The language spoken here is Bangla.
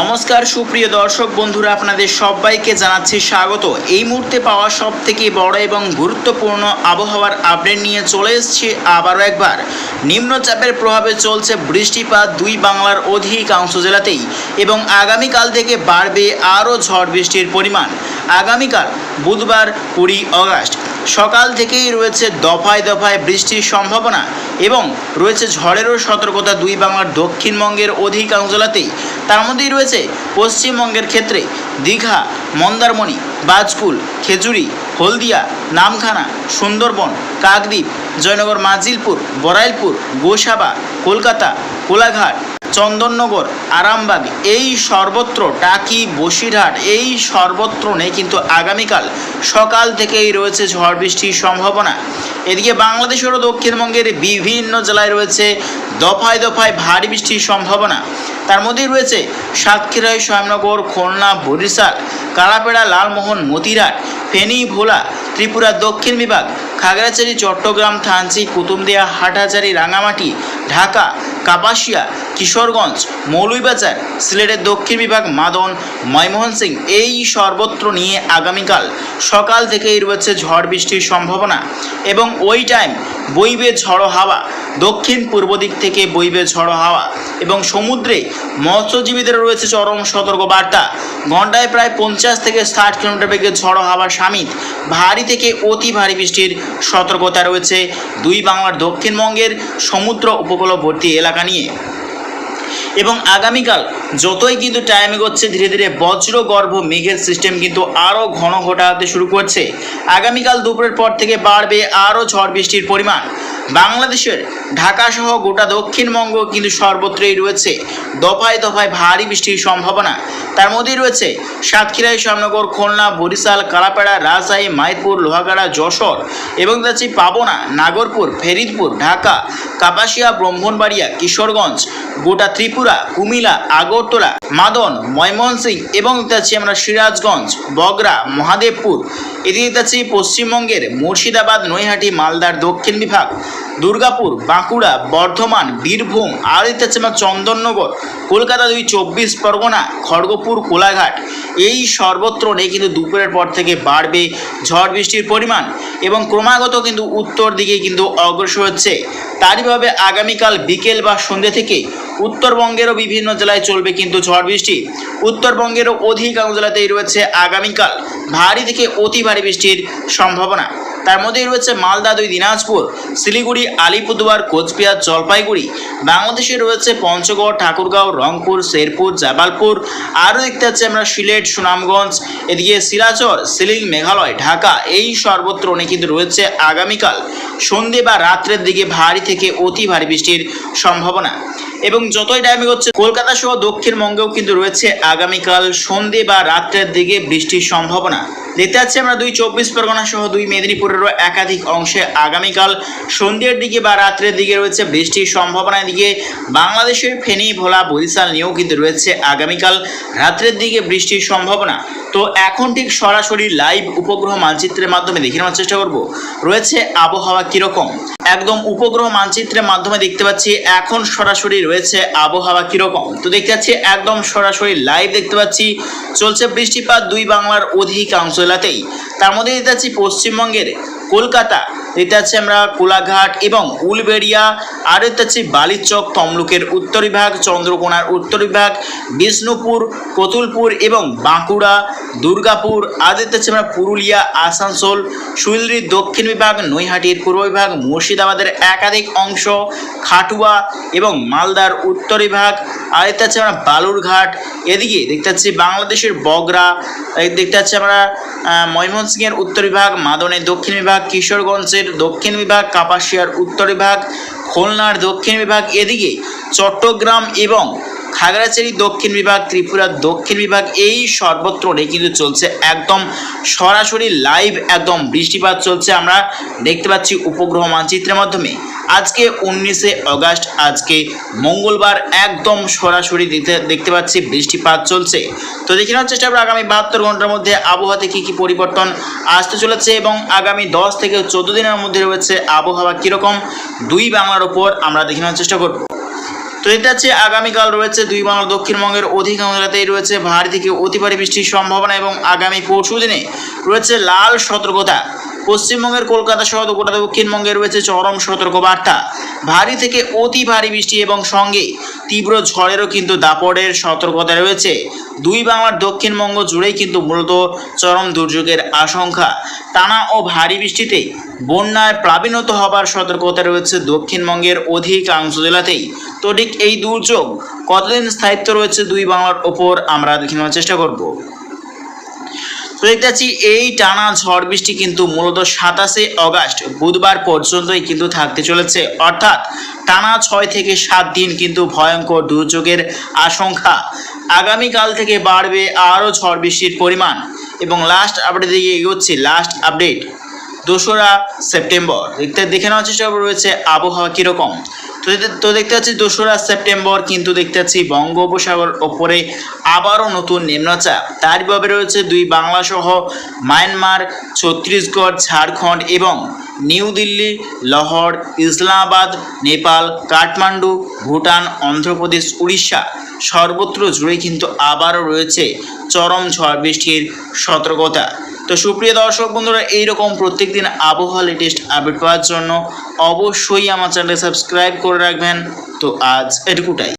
নমস্কার, সুপ্রিয় দর্শক বন্ধুরা, আপনাদের সবাইকে জানাচ্ছি স্বাগত। এই মুহূর্তে পাওয়া সব থেকে বড় এবং গুরুত্বপূর্ণ আবহাওয়ার আপডেট নিয়ে চলে এসেছি আবারও একবার। নিম্নচাপের প্রভাবে চলছে বৃষ্টিপাত দুই বাংলার অধিকাংশ জেলাতেই এবং আগামীকাল থেকে বাড়বে আরও ঝড় বৃষ্টির পরিমাণ। আগামীকাল বুধবার কুড়ি অগাস্ট। সকাল থেকেই রয়েছে দফায় দফায় বৃষ্টির সম্ভাবনা এবং রয়েছে ঝড়েরও সতর্কতা দুই বাংলার দক্ষিণবঙ্গের অধিকাংশ জেলাতেই তার মধ্যেই রয়েছে পশ্চিমবঙ্গের ক্ষেত্রে দীঘা, মন্দারমণি বাজকুল খেজুরি, হলদিয়া, নামখানা, সুন্দরবন, কাকদ্বীপ, জয়নগর, মাজিলপুর বরাইলপুর গোসাবা, কলকাতা, কোলাঘাট চন্দননগর, আরামবাগ, এই সর্বত্র টাকি, বসিরহাট, এই সর্বত্র নেই কিন্তু আগামীকাল সকাল থেকেই রয়েছে ঝড় বৃষ্টির সম্ভাবনা। এদিকে বাংলাদেশের দক্ষিণবঙ্গের বিভিন্ন জেলায় রয়েছে দফায় দফায় ভারী বৃষ্টির সম্ভাবনা। তার মধ্যেই রয়েছে সাতক্ষীরায় শ্যামনগর খুলনা, বরিশাল, কালাপেড়া, লালমোহন মতিরাট ফেনী ভোলা ত্রিপুরা দক্ষিণ বিভাগ, খাগড়াছড়ি, চট্টগ্রাম, থানচি কুতুমদিয়া হাটহাজারি, রাঙামাটি, ঢাকা কাপাসিয়া, কিশোরগঞ্জ মৌলুইবাজার সিলেটের দক্ষিণ বিভাগ মাদন ময়মোহন সিং এই সর্বত্র নিয়ে আগামীকাল সকাল থেকেই রয়েছে ঝড় বৃষ্টির সম্ভাবনা এবং ওই টাইম বইবে ঝড়ো হাওয়া। দক্ষিণ পূর্ব দিক থেকে বইবে ঝড়ো হাওয়া এবং সমুদ্রে মৎস্যজীবীদের রয়েছে চরম সতর্ক বার্তা ঘন্টায় প্রায় পঞ্চাশ থেকে ষাট কিলোমিটার বেগে ঝড়ো হাওয়ার সামিল। ভারী থেকে অতি ভারী বৃষ্টির সতর্কতা রয়েছে দুই বাংলার দক্ষিণবঙ্গের সমুদ্র উপকূলবর্তী এলাকা নিয়ে। এবং আগামীকাল যতই কিন্তু টাইম এগোচ্ছে, ধীরে ধীরে বজ্রগর্ভ মেঘের সিস্টেম কিন্তু আরও ঘন ঘটা হতে শুরু করছে। আগামীকাল দুপুরের পর থেকে বাড়বে আরও ঝড় বৃষ্টির পরিমাণ। বাংলাদেশের ঢাকা সহ গোটা দক্ষিণবঙ্গ কিন্তু সর্বত্রই রয়েছে। দফায় দফায় ভারী বৃষ্টির সম্ভাবনা। তার মধ্যেই রয়েছে সাতক্ষীরাই শ্যামনগর, খুলনা, বরিশাল, কালাপাড়া, রাজশাহী মাইপুর লোহাগাড়া, যশোর এবং যাচ্ছি পাবনা, নাগরপুর, ফেরিদপুর, ঢাকা, কাপাসিয়া, ব্রাহ্মণবাড়িয়া, কিশোরগঞ্জ, গোটা ত্রিপুরা, কুমিল্লা আগরতলা মাদন ময়মনসিং এবং যাচ্ছি আমরা সিরাজগঞ্জ, বগরা, মহাদেবপুর। এদিকে যাচ্ছি পশ্চিমবঙ্গের মুর্শিদাবাদ, নৈহাটি, মালদার দক্ষিণ বিভাগ, দুর্গাপুর, বাঁকুড়া, বর্ধমান, বীরভূম, আর এতে আমরা চন্দননগর, কলকাতা দুই চব্বিশ, পরগনা, খড়গপুর, কোলাঘাট। এই সর্বত্র নেই, কিন্তু দুপুরের পর থেকে বাড়বে ঝড় বৃষ্টির পরিমাণ এবং ক্রমাগত কিন্তু উত্তর দিকে কিন্তু অগ্রসর হচ্ছে। তারইভাবে আগামীকাল বিকেল বা সন্ধ্যে থেকে উত্তরবঙ্গেরও বিভিন্ন জেলায় চলবে কিন্তু ঝড় বৃষ্টি। উত্তরবঙ্গেরও অধিকাংশ জেলাতেই রয়েছে আগামীকাল। ভারী থেকে অতি ভারী বৃষ্টির সম্ভাবনা। তার মধ্যেই রয়েছে মালদা দুই, দিনাজপুর, শিলিগুড়ি, আলিপুরদুয়ার, কোচবিহার, জলপাইগুড়ি, বাংলাদেশে রয়েছে পঞ্চগড়, ঠাকুরগাঁও, রংপুর, শেরপুর, জাবালপুর, আরও দেখতে পাচ্ছি আমরা সিলেট, সুনামগঞ্জ, এদিকে শিলাচর সিলিং মেঘালয়, ঢাকা, এই সর্বত্র অনেক কিন্তু রয়েছে আগামীকাল সন্ধে বা রাত্রের দিকে ভারী থেকে অতি ভারী বৃষ্টির সম্ভাবনা। এবং যতই টাইমে হচ্ছে, কলকাতা সহ দক্ষিণবঙ্গেও কিন্তু রয়েছে আগামীকাল সন্ধে বা রাত্রের দিকে বৃষ্টির সম্ভাবনা। দেখতে পাচ্ছি আমরা দুই চব্বিশ পরগনা সহ দুই মেদিনীপুরেরও একাধিক অংশে আগামীকাল সন্ধ্যের দিকে বা রাত্রের দিকে রয়েছে বৃষ্টির সম্ভাবনা। এদিকে বাংলাদেশের ফেনী, ভোলা, বরিশাল নিয়েও কিন্তু রয়েছে আগামীকাল রাত্রের দিকে বৃষ্টির সম্ভাবনা। তো এখন ঠিক সরাসরি লাইভ উপগ্রহ মানচিত্রের মাধ্যমে দেখে নেওয়ার চেষ্টা করব। রয়েছে আবহাওয়া কীরকম? একদম উপগ্রহ মানচিত্রের মাধ্যমে দেখতে পাচ্ছি এখন সরাসরি রয়েছে আবহাওয়া কীরকম। তো দেখতে পাচ্ছি একদম সরাসরি লাইভ দেখতে পাচ্ছি। চলছে বৃষ্টিপাত দুই বাংলার অধিকাংশ এলাকাতেই। তার মধ্যে দেখতে পাচ্ছি পশ্চিমবঙ্গের কলকাতা দেখতে পাচ্ছি আমরা কোলাঘাট এবং উলবেড়িয়া, আর দেখতে পাচ্ছি বালিচক, তমলুকের উত্তর বিভাগ, চন্দ্রকোনার উত্তর বিভাগ, বিষ্ণুপুর, কতুলপুর এবং বাঁকুড়া, দুর্গাপুর, আর দেখতে পাচ্ছি আমরা পুরুলিয়া, আসানসোল শিলিগুড়ির দক্ষিণ বিভাগ, নৈহাটির পূর্ব বিভাগ, মুর্শিদাবাদের একাধিক অংশ, খাটুয়া এবং মালদার উত্তর বিভাগ আর দেখতে পাচ্ছি আমরা বালুরঘাট, এদিকে দেখতে পাচ্ছি বাংলাদেশের বগরা দেখতে পাচ্ছি আমরা ময়মনসিংহের উত্তর বিভাগ, মাদনের দক্ষিণ বিভাগ, কিশোরগঞ্জের দক্ষিণ বিভাগ, কাপাসিয়ার উত্তর বিভাগ, খুলনার দক্ষিণ বিভাগ, এদিকে চট্টগ্রাম এবং খাগড়াছড়ি দক্ষিণ বিভাগ, ত্রিপুরার দক্ষিণ বিভাগ, এই সর্বত্র নেই কিন্তু চলছে একদম সরাসরি লাইভ একদম বৃষ্টিপাত চলছে। আমরা দেখতে পাচ্ছি উপগ্রহ মানচিত্রের মাধ্যমে। আজকে উনিশে অগাস্ট, আজকে মঙ্গলবার একদম সরাসরি দেখতে দেখতে পাচ্ছি বৃষ্টিপাত চলছে। তো দেখে নেওয়ার চেষ্টা করব আগামী বাহাত্তর ঘণ্টার মধ্যে আবহাওয়াতে কী কী পরিবর্তন আসতে চলেছে এবং আগামী দশ থেকে চোদ্দ দিনের মধ্যে রয়েছে আবহাওয়া কীরকম? দুই বাংলার ওপর আমরা দেখে নেওয়ার চেষ্টা করব। তো এটা হচ্ছে আগামীকাল রয়েছে দুই বাংলা দক্ষিণবঙ্গের অধিকাংশ জেলাতেই রয়েছে ভারী থেকে অতি বৃষ্টির সম্ভাবনা এবং আগামী পরশু দিনে রয়েছে লাল সতর্কতা। পশ্চিমবঙ্গের কলকাতা সহ গোটা দক্ষিণবঙ্গে রয়েছে চরম সতর্কবার্তা। ভারী থেকে অতি ভারী বৃষ্টি এবং সঙ্গে তীব্র ঝড়েরও কিন্তু দাপটের সতর্কতা রয়েছে। দুই বাংলার দক্ষিণবঙ্গ জুড়েই কিন্তু মূলত চরম দুর্যোগের আশঙ্কা। টানা ও ভারী বৃষ্টিতে বন্যায় প্লাবিনত হবার সতর্কতা রয়েছে দক্ষিণবঙ্গের অধিকাংশ জেলাতেই। তো ঠিক এই দুর্যোগ কতদিন স্থায়িত্ব রয়েছে দুই বাংলার ওপর আমরা দেখে নেওয়ার চেষ্টা করব। তো দেখতে পাচ্ছি এই টানা ঝড় বৃষ্টি কিন্তু মূলত সাতাশে অগাস্ট, বুধবার পর্যন্তই কিন্তু থাকতে চলেছে। অর্থাৎ টানা ছয় থেকে সাত দিন কিন্তু ভয়ঙ্কর দুর্যোগের আশঙ্কা। আগামীকাল থেকে বাড়বে আরও ঝড় বৃষ্টির পরিমাণ এবং লাস্ট আপডেট দিকে এগোচ্ছি লাস্ট আপডেট দোসরা সেপ্টেম্বর। দেখতে, দেখে নেওয়ার চেষ্টা রয়েছে আবহাওয়া কীরকম। তো দেখতে- পাচ্ছি দোসরা সেপ্টেম্বর, কিন্তু দেখতে পাচ্ছি বঙ্গোপসাগর ওপরে আবারও নতুন নিম্নচাপ। তার ভাবে রয়েছে দুই বাংলা সহ মায়ানমার, ছত্তিশগড়, ঝাড়খণ্ড এবং নিউ দিল্লি, লহর, ইসলামাবাদ, নেপাল, কাঠমান্ডু, ভুটান, অন্ধ্রপ্রদেশ, উড়িষ্যা। সর্বত্র জুড়ে কিন্তু আবারও রয়েছে চরম ঝড় বৃষ্টির সতর্কতা। তো সুপ্রিয় দর্শক বন্ধুরা, এইরকম প্রত্যেকদিন আবহাওয়া লেটেস্ট আপডেট পাওয়ার জন্য অবশ্যই আমার চ্যানেল সাবস্ক্রাইব করে রাখবেন। তো আজ এটুকুটাই।